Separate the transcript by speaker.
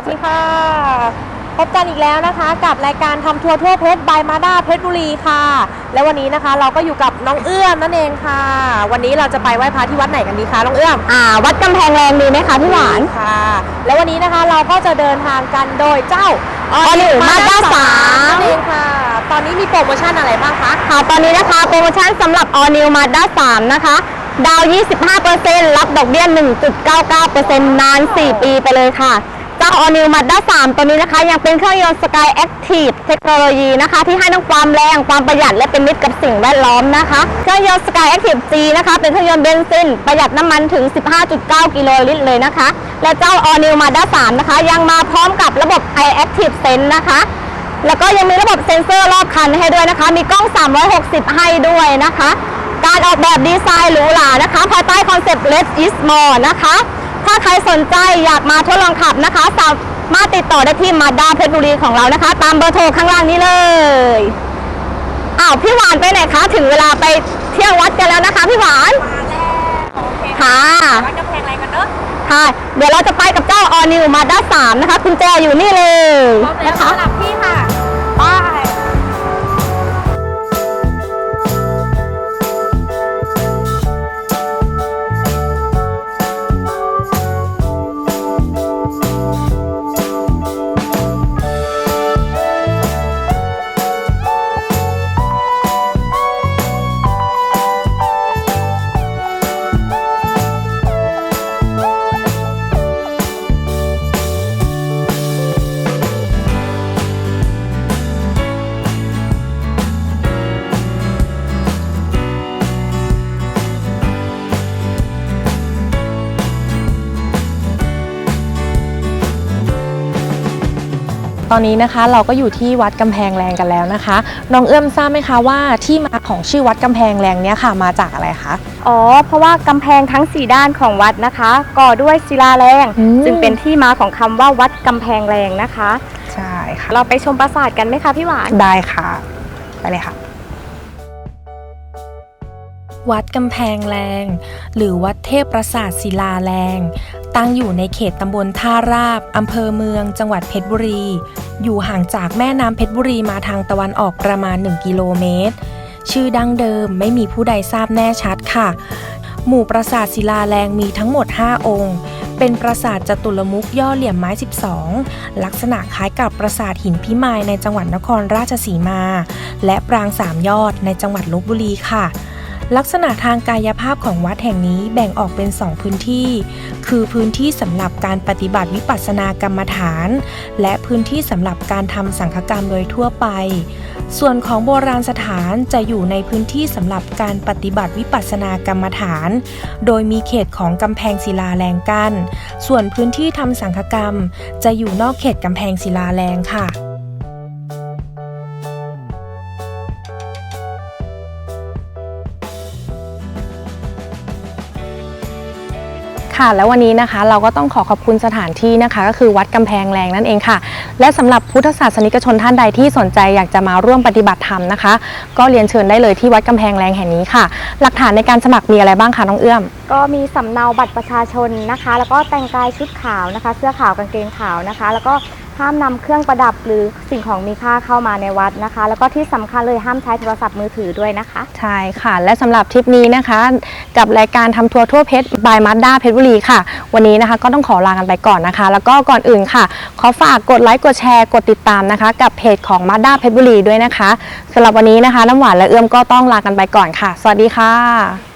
Speaker 1: วัสดีค่ะ พบกันอีกแล้วนะคะ กับรายการทำทัวร์ทั่วเพชรบายมาด้าเพชรบุรีค่ะ และวันนี้นะคะเราก็อยู่กับน้องเอื้อมนั่นเองค่ะ วันนี้เราจะไปไหว้พระที่วัดไหนกันดีคะน้องเอื้อม
Speaker 2: อ่า วัดกำแพงแรงดีไหมคะพี่หวาน
Speaker 1: ค่ะ แล้ววันนี้นะคะเราก็จะเดินทางกันโดยเจ้า
Speaker 2: All New Mazda 3
Speaker 1: นั่นเองค่ะ ตอนนี้มีโปรโมชั่นอะไรบ้างคะ
Speaker 2: ค่ะตอนนี้นะคะโปรโมชั่นสำหรับ All New Mazda 3นะคะดาว 25%รับดอกเบี้ย 1.99%นาน 4 ปีไปเลยค่ะ เจ้า All New Mazda 3 ตัวนี้นะคะ ยังเป็นเครื่องยนต์ Sky Active เทคโนโลยีนะคะ ที่ให้ทั้งความแรง ความประหยัดและเป็นมิตรกับสิ่งแวดล้อมนะคะ เครื่องยนต์ Sky Active G นะคะ เป็นเครื่องยนต์เบนซิน ประหยัดน้ำมันถึง 15.9 กิโลลิตรเลยนะคะ และเจ้า All New Mazda 3 นะคะ ยังมาพร้อมกับระบบ iActive Sense นะคะ แล้วก็ยังมีระบบเซ็นเซอร์รอบคันให้ด้วยนะคะ มีกล้อง 360 ให้ด้วยนะคะ การออกแบบดีไซน์หรูหรานะคะภายใต้คอนเซปต์ Less is more นะคะ ถ้าใครสนใจอยากมาทดลองขับนะคะสามารถติดต่อได้ที่มาดาเพชรบุรีของเรานะคะ ตามเบอร์โทรข้างล่างนี้เลยอ้าวพี่หวานไปไหนคะ ถึงเวลาไปเที่ยววัดกันแล้วนะคะพี่หวานค่ะ
Speaker 1: วัดกำแพงอะไรกันเนอะ
Speaker 2: ค่ะ เดี๋ยวเราจะไปกับเจ้า All New Mazda 3นะคะ คุณแจอยู่นี่เลย
Speaker 1: พร้อมแล้ว
Speaker 2: นะคะ
Speaker 1: สลับที่ค่ะ ตอนนี้นะคะเราก็อยู่ที่วัดกำแพงแรงกันแล้วนะคะ น้องเอื้อมทราบไหมคะว่าที่มาของชื่อวัดกำแพงแรงเนี้ยค่ะมาจากอะไรคะ
Speaker 2: อ๋อ เพราะว่ากำแพงทั้ง 4 ด้านของวัดนะคะ ก่อด้วยศิลาแรง
Speaker 1: อืม
Speaker 2: จึงเป็นที่มาของคำว่าวัดกำแพงแรงนะคะ
Speaker 1: ใช่ค่ะ
Speaker 2: เราไปชมปราสาทกันไหมคะพี่หวาน
Speaker 1: ได้ค่ะ ไปเลยค่ะ
Speaker 3: วัดกำแพงแรง หรือวัดเทพประสาทศิลาแรง ตั้งอยู่ในเขตตำบลท่าราบ อำเภอเมือง จังหวัดเพชรบุรี อยู่ห่างจากแม่น้ำเพชรบุรีมาทางตะวันออกประมาณ 1 กิโลเมตร ชื่อดั้งเดิมไม่มีผู้ใดทราบแน่ชัดค่ะ หมู่ปราสาทศิลาแรงมีทั้งหมด 5 องค์ เป็นปราสาทจตุรมุขย่อเหลี่ยมไม้ 12 ลักษณะคล้ายกับปราสาทหินพิมายในจังหวัดนครราชสีมา และปรางสามยอดในจังหวัดลบบุรีค่ะ ลักษณะทางกายภาพของวัดแห่งนี้แบ่งออกเป็น2พื้นที่ คือพื้นที่สำหรับการปฏิบัติวิปัสสนากรรมฐาน และพื้นที่สำหรับการทำสังฆกรรมโดยทั่วไป ส่วนของโบราณสถานจะอยู่ในพื้นที่สำหรับการปฏิบัติวิปัสสนากรรมฐาน โดยมีเขตของกำแพงศิลาแรงกัน้น ส่วนพื้นที่ทำสังฆกรรม จะอยู่นอกเขตกำแพงศิลาแรงค่ะ
Speaker 1: ค่ะ แล้ววันนี้นะคะเราก็ต้องขอขอบคุณสถานที่นะคะ ก็คือวัดกำแพงแรงนั่นเองค่ะ และสำหรับพุทธศาสนิกชนท่านใดที่สนใจอยากจะมาร่วมปฏิบัติธรรมนะคะ ก็เรียนเชิญได้เลยที่วัดกำแพงแรงแห่งนี้ค่ะ หลักฐานในการสมัครมีอะไรบ้างคะน้องเอื้อม
Speaker 2: ก็มีสำเนาบัตรประชาชนนะคะ แล้วก็แต่งกายชุดขาวนะคะ เสื้อขาวกางเกงขาวนะคะ แล้วก็ห้ามนำเครื่องประดับหรือสิ่งของมีค่าเข้ามาในวัดนะคะ แล้วก็ที่สำคัญเลยห้ามใช้โทรศัพท์มือถือด้วยนะคะ
Speaker 1: ใช่ค่ะ และสำหรับทริปนี้นะคะ กับรายการทำทัวร์ทั่วเพชรบายมัดด้าเพชรบุรีค่ะ วันนี้นะคะก็ต้องขอลากันไปก่อนนะคะ แล้วก็ก่อนอื่นค่ะ ขอฝากกดไลค์กดแชร์กดติดตามนะคะ กับเพจของมัดด้าเพชรบุรีด้วยนะคะสำหรับวันนี้นะคะน้ำหวานและเอื้อมก็ต้องลากันไปก่อนค่ะ สวัสดีค่ะ